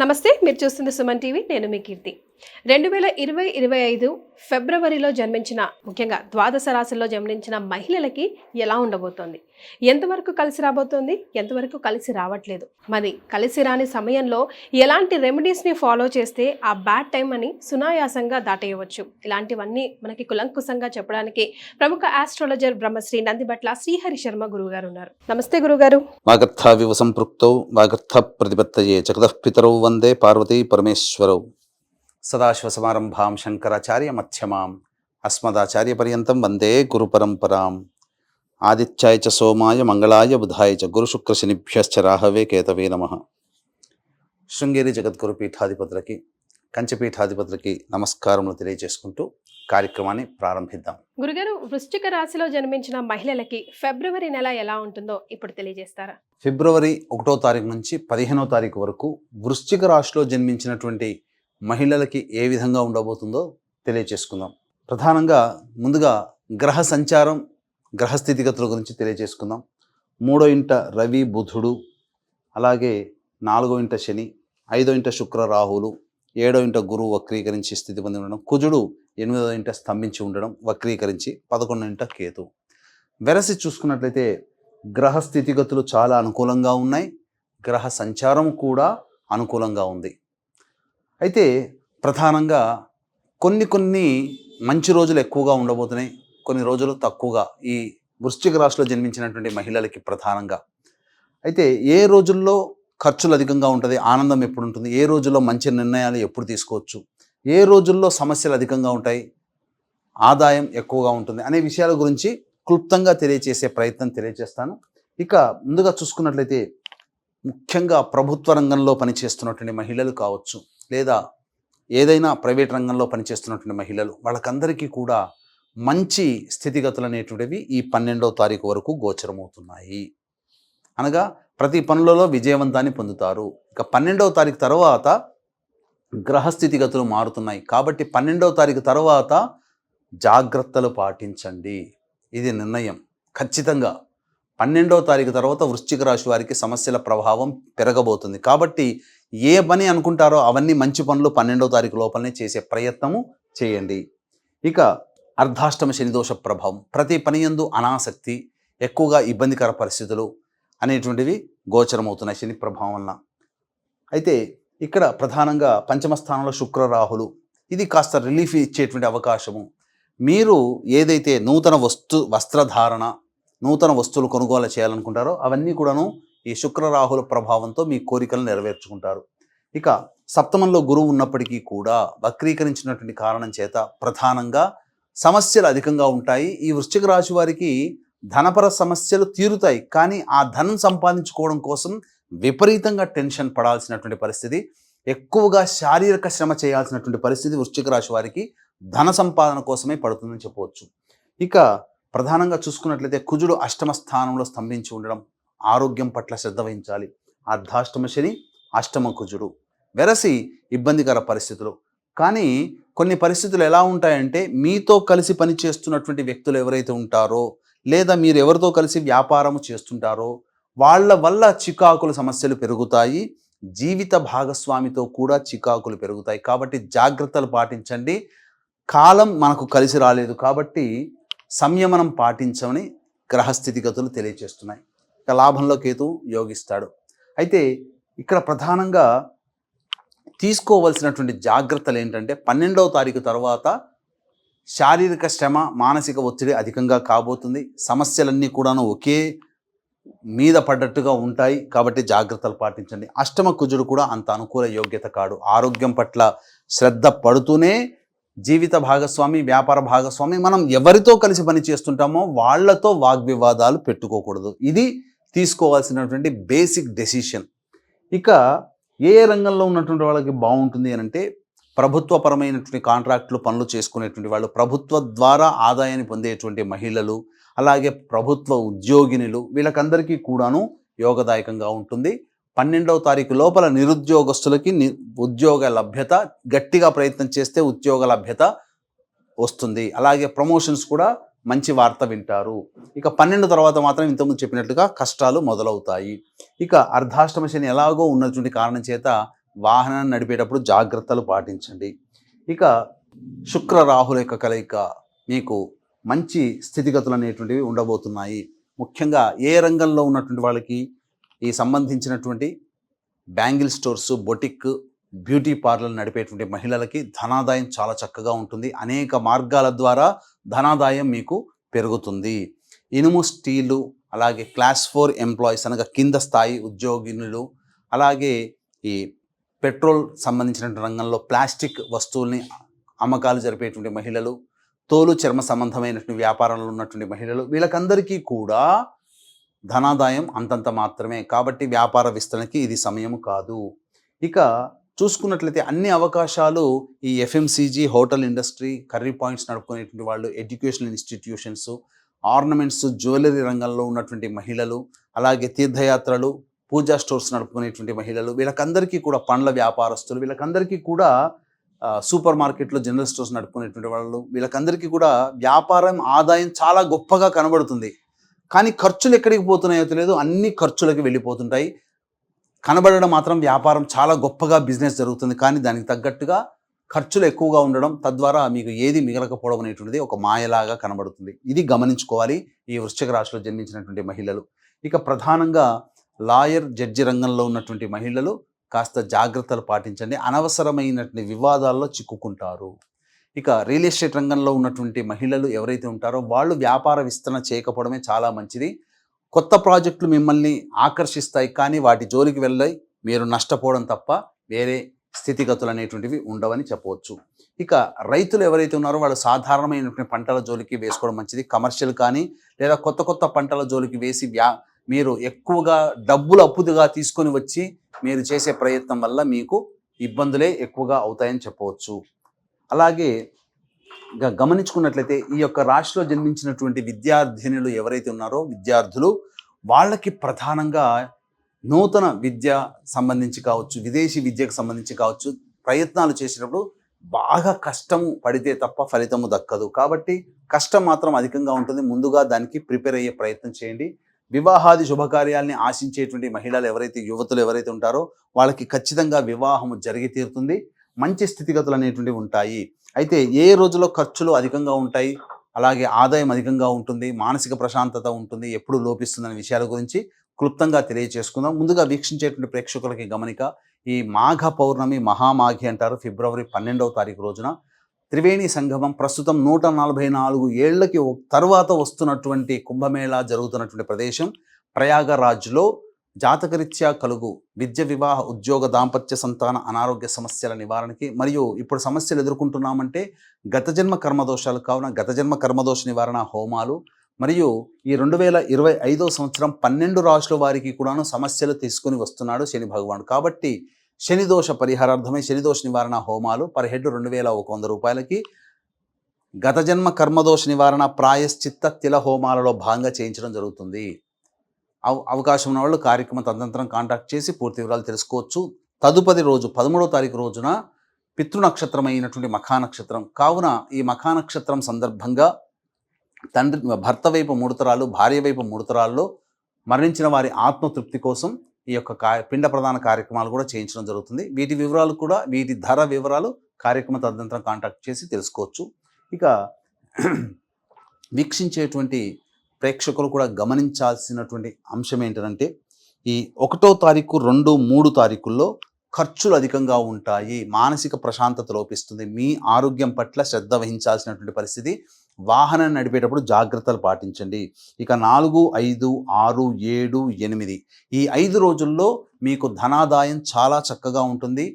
నమస్తే మీరు చూస్తుంది సుమన్ టీవీ నేను మీ కీర్తి. రెండు వేల ఇరవై ఇరవై ఐదు ఫిబ్రవరిలో జన్మించిన ముఖ్యంగా ద్వాదశ రాశుల్లో జన్మించిన మహిళలకి ఎలా ఉండబోతోంది? ఎంతవరకు కలిసి రాబోతోంది? ఎంతవరకు కలిసి రావట్లేదు? మరి కలిసి రాని సమయంలో ఎలాంటి రెమెడీస్ని ఫాలో చేస్తే ఆ బ్యాడ్ టైం అని సునాయాసంగా దాటేయవచ్చు? ఇలాంటివన్నీ మనకి కులంకుశంగా చెప్పడానికి ప్రముఖ ఆస్ట్రాలజర్ బ్రహ్మశ్రీ నందిబట్ల శ్రీహరి శర్మ గురువు గారు ఉన్నారు. నమస్తే గురుగారు. వాగర్థావివ సంపృక్తౌ వాగర్థ ప్రతిపత్తయే జగతః పితరౌ వందే పార్వతీ పరమేశ్వరౌ. సదాశివసమారంభాం శంకరాచార్య మధ్యమాం అస్మదాచార్యపర్యంతం వందే గురు పరంపరాం. ఆదిత్యాయ చ సోమాయ మంగళాయ బుధాయ చ గురుశుక్రశనిభ్యశ్చ రాహవే కేతవే నమ. శృంగేరి జగద్గురు పీఠాధిపతులకి కంచపీఠాధిపతులకి నమస్కారములు తెలియజేసుకుంటూ కార్యక్రమాన్ని ప్రారంభిద్దాం. గురుగారు వృశ్చిక రాశిలో జన్మించిన మహిళలకి ఫిబ్రవరి నెల ఎలా ఉంటుందో ఇప్పుడు తెలియజేస్తారా? ఫిబ్రవరి ఒకటో తారీఖు నుంచి పదిహేనో తారీఖు వరకు వృశ్చిక రాశిలో జన్మించినటువంటి మహిళలకి ఏ విధంగా ఉండబోతుందో తెలియచేసుకుందాం. ప్రధానంగా ముందుగా గ్రహ సంచారం గ్రహ స్థితిగతుల గురించి తెలియజేసుకుందాం మూడో ఇంట రవి బుధుడు అలాగే నాలుగో ఇంట శని ఐదో ఇంట శుక్ర రాహులు ఏడో ఇంట గురువు వక్రీకరించి స్థితి పొంది ఉండడం కుజుడు ఎనిమిదో ఇంట స్తంభించి ఉండడం వక్రీకరించి పదకొండో ఇంట కేతు. వెరసి చూసుకున్నట్లయితే గ్రహ స్థితిగతులు చాలా అనుకూలంగా ఉన్నాయి. గ్రహ సంచారం కూడా అనుకూలంగా ఉంది. అయితే ప్రధానంగా కొన్ని కొన్ని మంచి రోజులు ఎక్కువగా ఉండబోతున్నాయి కొన్ని రోజులు తక్కువగా ఈ వృశ్చిక రాశిలో జన్మించినటువంటి మహిళలకి ప్రధానంగా. అయితే ఏ రోజుల్లో ఖర్చులు అధికంగా ఉంటుంది ఆనందం ఎప్పుడు ఉంటుంది ఏ రోజుల్లో మంచి నిర్ణయాలు ఎప్పుడు తీసుకోవచ్చు ఏ రోజుల్లో సమస్యలు అధికంగా ఉంటాయి ఆదాయం ఎక్కువగా ఉంటుంది అనే విషయాల గురించి క్లుప్తంగా తెలియచేసే ప్రయత్నం తెలియజేస్తాను ఇక ముందుగా చూసుకున్నట్లయితే ముఖ్యంగా ప్రభుత్వ రంగంలో పనిచేస్తున్నటువంటి మహిళలు కావచ్చు లేదా ఏదైనా ప్రైవేట్ రంగంలో పనిచేస్తున్నటువంటి మహిళలు వాళ్ళకందరికీ కూడా మంచి స్థితిగతులు అనేటువంటివి ఈ పన్నెండవ తారీఖు వరకు గోచరమవుతున్నాయి. అనగా ప్రతి పనులలో విజయవంతాన్ని పొందుతారు. ఇక పన్నెండవ తారీఖు తర్వాత గ్రహస్థితిగతులు మారుతున్నాయి. కాబట్టి పన్నెండవ తారీఖు తర్వాత జాగ్రత్తలు పాటించండి. ఇది నిర్ణయం. ఖచ్చితంగా పన్నెండవ తారీఖు తర్వాత వృశ్చిక రాశి వారికి సమస్యల ప్రభావం పెరగబోతుంది. కాబట్టి ఏ పని అనుకుంటారో అవన్నీ మంచి పనులు పన్నెండవ తారీఖు లోపలనే చేసే ప్రయత్నము చేయండి. ఇక అర్ధాష్టమ శనిదోష ప్రభావం. ప్రతి పని యందు అనాసక్తి ఎక్కువగా ఇబ్బందికర పరిస్థితులు అనేటువంటివి గోచరమవుతున్నాయి శని ప్రభావం వలన. అయితే ఇక్కడ ప్రధానంగా పంచమ స్థానంలో శుక్ర రాహులు. ఇది కాస్త రిలీఫ్ ఇచ్చేటువంటి అవకాశము. మీరు ఏదైతే నూతన వస్తు వస్త్రధారణ నూతన వస్తువులు కొనుగోలు చేయాలనుకుంటారో అవన్నీ కూడాను ఈ శుక్రరాహుల ప్రభావంతో మీ కోరికలు నెరవేర్చుకుంటారు. ఇక సప్తమంలో గురువు ఉన్నప్పటికీ కూడా వక్రీకరించినటువంటి కారణం చేత ప్రధానంగా సమస్యలు అధికంగా ఉంటాయి. ఈ వృశ్చిక రాశి వారికి ధనపర సమస్యలు తీరుతాయి. కానీ ఆ ధనం సంపాదించుకోవడం కోసం విపరీతంగా టెన్షన్ పడాల్సినటువంటి పరిస్థితి ఎక్కువగా శారీరక శ్రమ చేయాల్సినటువంటి పరిస్థితి వృశ్చిక రాశి వారికి ధన సంపాదన కోసమే పడుతుందని చెప్పవచ్చు. ఇక ప్రధానంగా చూసుకున్నట్లయితే కుజుడు అష్టమ స్థానంలో స్తంభించి ఉండడం ఆరోగ్యం పట్ల శ్రద్ధ వహించాలి. అర్ధాష్టమ శని అష్టమ కుజుడు. వెరసి ఇబ్బందికర పరిస్థితులు. కానీ కొన్ని పరిస్థితులు ఎలా ఉంటాయంటే మీతో కలిసి పనిచేస్తున్నటువంటి వ్యక్తులు ఎవరైతే ఉంటారో లేదా మీరు ఎవరితో కలిసి వ్యాపారం చేస్తుంటారో వాళ్ళ వల్ల చికాకుల సమస్యలు పెరుగుతాయి. జీవిత భాగస్వామితో కూడా చికాకులు పెరుగుతాయి. కాబట్టి జాగ్రత్తలు పాటించండి. కాలం మనకు కలిసి రాలేదు కాబట్టి సంయమనం పాటించమని గ్రహస్థితిగతులు తెలియజేస్తున్నాయి ఇక లాభంలో కేతు యోగిస్తాడు. అయితే ఇక్కడ ప్రధానంగా తీసుకోవలసినటువంటి జాగ్రత్తలు ఏంటంటే పన్నెండవ తారీఖు తర్వాత శారీరక శ్రమ మానసిక ఒత్తిడి అధికంగా కాబోతుంది. సమస్యలన్నీ కూడాను ఒకే మీద పడ్డట్టుగా ఉంటాయి. కాబట్టి జాగ్రత్తలు పాటించండి. అష్టమ కుజుడు కూడా అంత అనుకూల యోగ్యత కాడు. ఆరోగ్యం పట్ల శ్రద్ధ పడుతూనే జీవిత భాగస్వామి వ్యాపార భాగస్వామి మనం ఎవరితో కలిసి పని చేస్తుంటామో వాళ్ళతో వాగ్వివాదాలు పెట్టుకోకూడదు. ఇది తీసుకోవాల్సినటువంటి బేసిక్ డెసిషన్. ఇక ఏ రంగంలో ఉన్నటువంటి వాళ్ళకి బాగుంటుంది అని అంటే ప్రభుత్వపరమైనటువంటి కాంట్రాక్టులు పనులు చేసుకునేటువంటి వాళ్ళు ప్రభుత్వ ద్వారా ఆదాయాన్ని పొందేటువంటి మహిళలు అలాగే ప్రభుత్వ ఉద్యోగినులు వీళ్ళకందరికీ కూడాను యోగదాయకంగా ఉంటుంది. పన్నెండవ తారీఖు లోపల నిరుద్యోగస్తులకి ని ఉద్యోగ లభ్యత గట్టిగా ప్రయత్నం చేస్తే ఉద్యోగ లభ్యత వస్తుంది. అలాగే ప్రమోషన్స్ కూడా మంచి వార్త వింటారు. ఇక పన్నెండు తర్వాత మాత్రం ఇంతకుముందు చెప్పినట్లుగా కష్టాలు మొదలవుతాయి. ఇక అర్ధాష్టమ శని ఎలాగో ఉన్నటువంటి కారణం చేత వాహనాన్ని నడిపేటప్పుడు జాగ్రత్తలు పాటించండి. ఇక శుక్ర రాహుల యొక్క కలయిక మీకు మంచి స్థితిగతులు అనేటువంటివి ఉండబోతున్నాయి. ముఖ్యంగా ఏ రంగంలో ఉన్నటువంటి వాళ్ళకి ఈ సంబంధించినటువంటి bangle stores boutique beauty parlour నడిపేటువంటి మహిళలకి ధనాదాయం చాలా చక్కగా ఉంటుంది. అనేక మార్గాల ద్వారా ధనాదాయం మీకు పెరుగుతుంది. ఇనుము స్టీలు అలాగే క్లాస్ ఫోర్ ఎంప్లాయీస్ అనగా కింద స్థాయి ఉద్యోగినులు అలాగే ఈ పెట్రోల్ సంబంధించిన రంగంలో ప్లాస్టిక్ వస్తువుల్ని అమ్మకాలు జరిపేటువంటి మహిళలు తోలు చర్మ సంబంధమైనటువంటి వ్యాపారంలో ఉన్నటువంటి మహిళలు వీళ్ళకందరికీ కూడా ధనాదాయం అంతంత మాత్రమే. కాబట్టి వ్యాపార విస్తరణకి ఇది సమయం కాదు. ఇక చూసుకున్నట్లయితే అన్ని అవకాశాలు ఈ FMCG hotel industry curry points నడుపుకునేటువంటి వాళ్ళు ఎడ్యుకేషనల్ ఇన్స్టిట్యూషన్స్ ఆర్నమెంట్స్ జ్యువెలరీ రంగంలో ఉన్నటువంటి మహిళలు అలాగే తీర్థయాత్రలు పూజా స్టోర్స్ నడుపుకునేటువంటి మహిళలు వీళ్ళకందరికీ కూడా పండ్ల వ్యాపారస్తులు వీళ్ళకందరికీ కూడా సూపర్ మార్కెట్లో జనరల్ స్టోర్స్ నడుపుకునేటువంటి వాళ్ళు వీళ్ళకందరికీ కూడా వ్యాపారం ఆదాయం చాలా గొప్పగా కనబడుతుంది. కానీ ఖర్చులు ఎక్కడికి పోతున్నాయో తెలియదు అన్ని ఖర్చులకి వెళ్ళిపోతుంటాయి. కనబడడం మాత్రం వ్యాపారం చాలా గొప్పగా బిజినెస్ జరుగుతుంది. కానీ దానికి తగ్గట్టుగా ఖర్చులు ఎక్కువగా ఉండడం తద్వారా మీకు ఏది మిగలకపోవడం అనేటువంటిది ఒక మాయలాగా కనబడుతుంది. ఇది గమనించుకోవాలి ఈ వృశ్చిక రాశిలో జన్మించినటువంటి మహిళలు. ఇక ప్రధానంగా లాయర్ జడ్జి రంగంలో ఉన్నటువంటి మహిళలు కాస్త జాగ్రత్తలు పాటించండి. అనవసరమైనటువంటి వివాదాల్లో చిక్కుకుంటారు. ఇక రియల్ ఎస్టేట్ రంగంలో ఉన్నటువంటి మహిళలు ఎవరైతే ఉంటారో వాళ్ళు వ్యాపార విస్తరణ చేయకపోవడమే చాలా మంచిది. కొత్త ప్రాజెక్టులు మిమ్మల్ని ఆకర్షిస్తాయి కానీ వాటి జోలికి వెళ్ళాయి. మీరు నష్టపోవడం తప్ప వేరే స్థితిగతులు అనేటువంటివి ఉండవని చెప్పవచ్చు. ఇక రైతులు ఎవరైతే ఉన్నారో వాళ్ళు సాధారణమైనటువంటి పంటల జోలికి వేసుకోవడం మంచిది. కమర్షియల్ కానీ లేదా కొత్త కొత్త పంటల జోలికి వేసి వ్యా మీరు ఎక్కువగా డబ్బులు అప్పుదుగా తీసుకొని వచ్చి మీరు చేసే ప్రయత్నం వల్ల మీకు ఇబ్బందులే ఎక్కువగా అవుతాయని చెప్పవచ్చు. అలాగే గమనించుకున్నట్లయితే ఈ యొక్క రాశిలో జన్మించినటువంటి విద్యార్థినులు ఎవరైతే ఉన్నారో విద్యార్థులు వాళ్ళకి ప్రధానంగా నూతన విద్య సంబంధించి కావచ్చు విదేశీ విద్యకు సంబంధించి కావచ్చు ప్రయత్నాలు చేసినప్పుడు బాగా కష్టం పడితే తప్ప ఫలితము దక్కదు. కాబట్టి కష్టం మాత్రం అధికంగా ఉంటుంది. ముందుగా దానికి ప్రిపేర్ అయ్యే ప్రయత్నం చేయండి. వివాహాది శుభకార్యాల్ని ఆశించేటువంటి మహిళలు ఎవరైతే యువతులు ఎవరైతే ఉంటారో వాళ్ళకి ఖచ్చితంగా వివాహము జరిగి తీరుతుంది. మంచి స్థితిగతులు అనేటువంటివి ఉంటాయి. అయితే ఏ రోజులో ఖర్చులు అధికంగా ఉంటాయి? అలాగే ఆదాయం అధికంగా ఉంటుంది మానసిక ప్రశాంతత ఉంటుంది ఎప్పుడు లోపిస్తుందనే విషయాల గురించి క్లుప్తంగా తెలియజేసుకుందాం ముందుగా వీక్షించేటువంటి ప్రేక్షకులకి గమనిక ఈ మాఘ పౌర్ణమి మహామాఘి అంటారు ఫిబ్రవరి పన్నెండవ తారీఖు రోజున త్రివేణి సంగమం ప్రస్తుతం నూట నలభై నాలుగు ఏళ్ళకి తర్వాత వస్తున్నటువంటి కుంభమేళా జరుగుతున్నటువంటి ప్రదేశం ప్రయాగరాజ్లో జాతకరీత్యా కలుగు విద్య వివాహ ఉద్యోగ దాంపత్య సంతాన అనారోగ్య సమస్యల నివారణకి మరియు ఇప్పుడు సమస్యలు ఎదుర్కొంటున్నామంటే గత జన్మ కర్మదోషాలు కావున గత జన్మ కర్మదోష నివారణ హోమాలు మరియు ఈ రెండు వేల ఇరవై ఐదో సంవత్సరం పన్నెండు రాశుల వారికి కూడాను సమస్యలు తీసుకుని వస్తున్నాడు శని భగవానుడు. కాబట్టి శనిదోష పరిహారార్థమే పరిహారార్థమై నివారణ హోమాలు పర్ హెడ్ రెండు వేల ఒక వంద రూపాయలకి గత జన్మ కర్మదోష నివారణ ప్రాయశ్చిత్త తిల హోమాలలో భాగంగా చేయించడం జరుగుతుంది. అవకాశం ఉన్న వాళ్ళు కార్యక్రమం తదనంతరం కాంటాక్ట్ చేసి పూర్తి వివరాలు తెలుసుకోవచ్చు. తదుపరి రోజు పదమూడవ తారీఖు రోజున పితృ అయినటువంటి మఖా నక్షత్రం కావున ఈ మఖా నక్షత్రం సందర్భంగా తండ్రి భర్త వైపు మూడుతరాలు భార్య వైపు మూడుతరాల్లో మరణించిన వారి ఆత్మతృప్తి కోసం ఈ యొక్క కా పిండ ప్రధాన కార్యక్రమాలు కూడా చేయించడం జరుగుతుంది. వీటి వివరాలు కూడా వీటి ధర వివరాలు కార్యక్రమ తదనంతరం కాంటాక్ట్ చేసి తెలుసుకోవచ్చు. ఇక వీక్షించేటువంటి ప్రేక్షకులు కూడా గమనించాల్సినటువంటి అంశం ఏంటంటే ఈ ఒకటో తారీఖు రెండు మూడు తారీఖుల్లో ఖర్చులు అధికంగా ఉంటాయి మానసిక ప్రశాంతత లోపిస్తుంది మీ ఆరోగ్యం పట్ల శ్రద్ధ వహించాల్సినటువంటి పరిస్థితి వాహనం నడిపేటప్పుడు జాగ్రత్తలు పాటించండి. ఇక నాలుగు ఐదు ఆరు ఏడు ఎనిమిది ఈ ఐదు రోజుల్లో మీకు ధనాదాయం చాలా చక్కగా ఉంటుంది.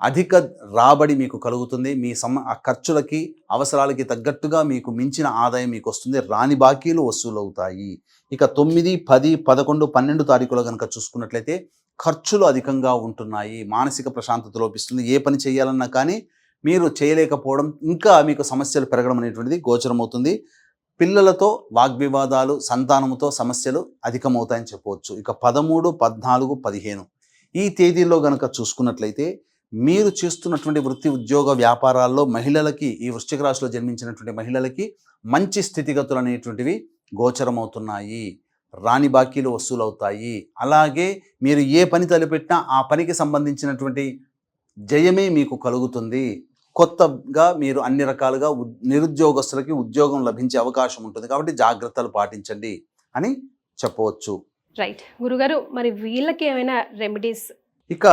అధిక రాబడి మీకు కలుగుతుంది. మీ సమ ఖర్చులకి అవసరాలకి తగ్గట్టుగా మీకు మించిన ఆదాయం మీకు వస్తుంది. రాని బాకీలు వసూలవుతాయి. ఇక తొమ్మిది పది పదకొండు పన్నెండు తారీఖులో కనుక చూసుకున్నట్లయితే ఖర్చులు అధికంగా ఉంటున్నాయి. మానసిక ప్రశాంతత లోపిస్తుంది. ఏ పని చేయాలన్నా కానీ మీరు చేయలేకపోవడం ఇంకా మీకు సమస్యలు పెరగడం అనేటువంటిది గోచరమవుతుంది. పిల్లలతో వాగ్వివాదాలు సంతానముతో సమస్యలు అధికమవుతాయని చెప్పవచ్చు. ఇక పదమూడు పద్నాలుగు పదిహేను ఈ తేదీల్లో గనక చూసుకున్నట్లయితే మీరు చేస్తున్నటువంటి వృత్తి ఉద్యోగ వ్యాపారాల్లో మహిళలకి ఈ వృశ్చిక రాశిలో జన్మించినటువంటి మహిళలకి మంచి స్థితిగతులు అనేటువంటివి గోచరమవుతున్నాయి. రాని బాకీలు వసూలవుతాయి. అలాగే మీరు ఏ పని తలపెట్టినా ఆ పనికి సంబంధించినటువంటి జయమే మీకు కలుగుతుంది. కొత్తగా మీరు అన్ని రకాలుగా నిరుద్యోగస్తులకి ఉద్యోగం లభించే అవకాశం ఉంటుంది. కాబట్టి జాగ్రత్తలు పాటించండి అని చెప్పవచ్చు. రైట్ గురుగారు మరి వీళ్ళకి ఏమైనా రెమెడీస్ ఇక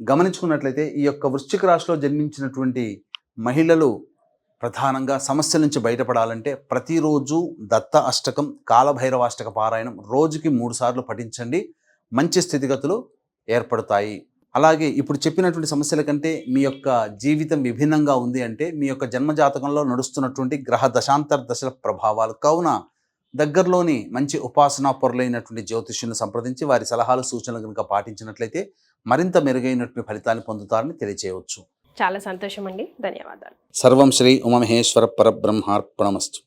గమనించుకున్నట్లయితే ఈ యొక్క వృశ్చిక రాశిలో జన్మించినటువంటి మహిళలు ప్రధానంగా సమస్యల నుంచి బయటపడాలంటే ప్రతిరోజు దత్త అష్టకం కాలభైరవాష్టక పారాయణం రోజుకి మూడు సార్లు పఠించండి. మంచి స్థితిగతులు ఏర్పడతాయి. అలాగే ఇప్పుడు చెప్పినటువంటి సమస్యల కంటే మీ యొక్క జీవితం విభిన్నంగా ఉంది అంటే మీ యొక్క జన్మజాతకంలో నడుస్తున్నటువంటి గ్రహ దశాంతర దశల ప్రభావాలు. కావున దగ్గరలోని మంచి ఉపాసనా పొరలైనటువంటి జ్యోతిష్యులను సంప్రదించి వారి సలహాలు సూచనలు కనుక పాటించినట్లయితే మరింత మెరుగైనటువంటి ఫలితాన్ని పొందుతారని తెలియజేయవచ్చు చాలా సంతోషం అండి ధన్యవాదాలు. సర్వం శ్రీ ఉమమహేశ్వర పరబ్రహ్మార్పణమస్తు.